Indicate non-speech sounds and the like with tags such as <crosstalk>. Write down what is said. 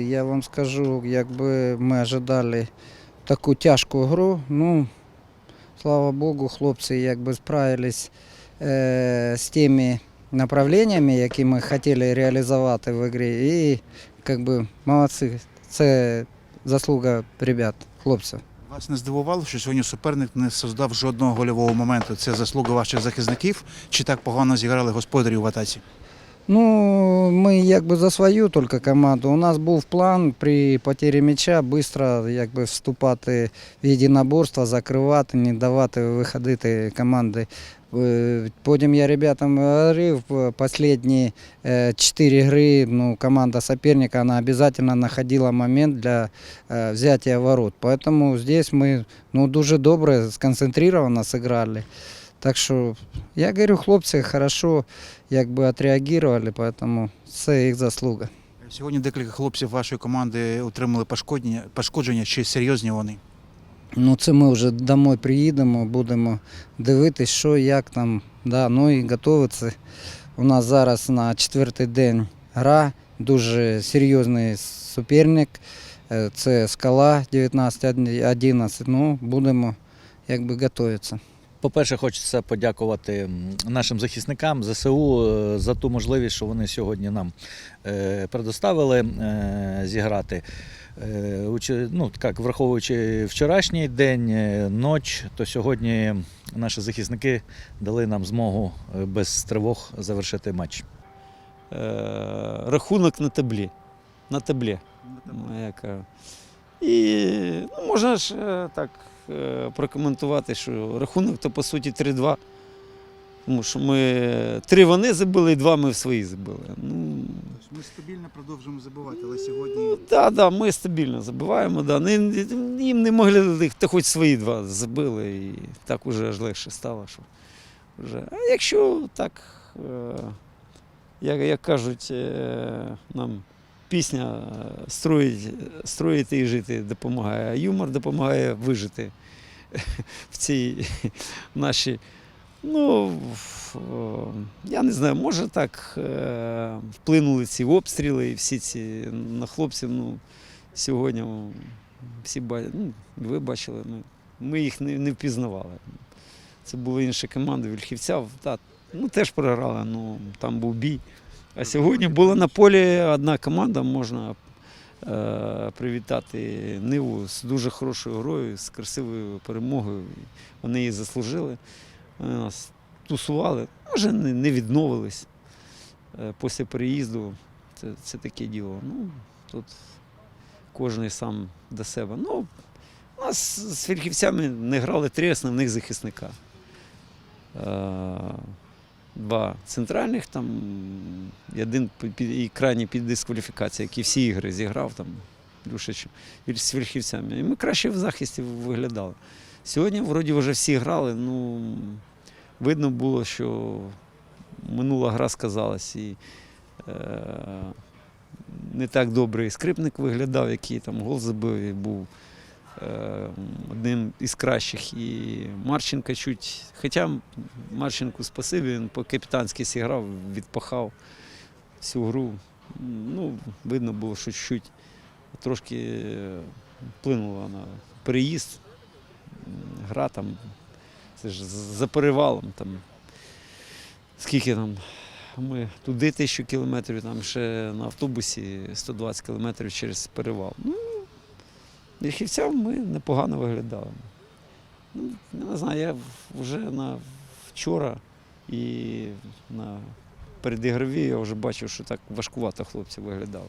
Я вам скажу, якби ми ожидали таку тяжку гру, ну, слава Богу, хлопці якби справились е, з тими направленнями, які ми хотіли реалізувати в грі. І якби молодці. Це заслуга ребят, хлопців. Вас не здивувало, що сьогодні суперник не создав жодного гольового моменту. Це заслуга ваших захисників? Чи так погано зіграли господарі в атаці? Ну, ми якби за свою тільки команду. У нас був план при потері м'яча швидко якби, вступати в єдиноборство, закривати, не давати виходити команди. Потім я ребятам говорив, останні е, чотири гри ну, команда соперника она обязательно находила момент для е, взятия ворот. Поэтому здесь ми ну, дуже добре, сконцентрировано сыграли. Так що, я говорю, хлопці хорошо якби відреагували, тому це їх заслуга. Сьогодні декілька хлопців вашої команди отримали пошкодження, пошкодження чи серйозні вони? Ну, це ми вже домой приїдемо, будемо дивитись, що, як там, да, ну і готуватися. У нас зараз на четвертий день гра, дуже серйозний суперник. Е, Це скала 19-11. Ну, будемо якби готуватися. По-перше, хочеться подякувати нашим захисникам ЗСУ е, за ту можливість, що вони сьогодні нам е, предоставили е, зіграти. Ну, так, враховуючи вчорашній день, ноч, то сьогодні наші захисники дали нам змогу без тривог завершити матч. рахунок на таблі. На таблі. І ну, можна ж так прокоментувати, що рахунок то по суті 3-2. Тому що ми три вони забили і два ми в свої забили. Ну, Ми стабільно продовжуємо забувати, але ну сьогодні да, да, ми стабільно забиваємо. Да. Не, їм не могли, та хоч свої два забили, і так уже аж легше стало. Що вже. А якщо так, е, як, як кажуть, е, нам пісня е, строїть, строїти і жити допомагає, а юмор допомагає вижити <laughs> в цій <laughs> нашій. Ну, я не знаю, може так е, вплинули ці обстріли і всі ці на хлопців. Ну, сьогодні всі ну, ви бачили, ми, ми їх не, не впізнавали. Це були інші команди Вільхівця. Та, ну, теж програли, ну, там був бій. А сьогодні була на полі одна команда, можна е, привітати Ниву з дуже хорошою грою, з красивою перемогою. Вони її заслужили. Вони нас тусували, може не, відновились е, після переїзду. Це, це таке діло. Ну, тут кожен сам до себе. Ну, у нас з фільхівцями не грали три основних захисника. Два центральних, там, і один і крайній під дискваліфікацію, який всі ігри зіграв там, Люшич, з фільхівцями. І ми краще в захисті виглядали. Сьогодні, вроді, вже всі грали. Ну, видно було, що минула гра сказалась. І, е, не так добре і скрипник виглядав, який там гол забив і був одним із кращих. І Марченка чуть. Хоча Марченку спасибі, він по-капітанськи зіграв, відпахав всю гру. Ну, видно було, що чуть трошки е, вплинула на переїзд. Гра там, це ж за перевалом там. Скільки там? Ми туди тисячу кілометрів, там ще на автобусі 120 кілометрів через перевал. Ну, Вільхівцям ми непогано виглядали. Ну, я не знаю, я вже на вчора і на передігрові я вже бачив, що так важкувато хлопці виглядали.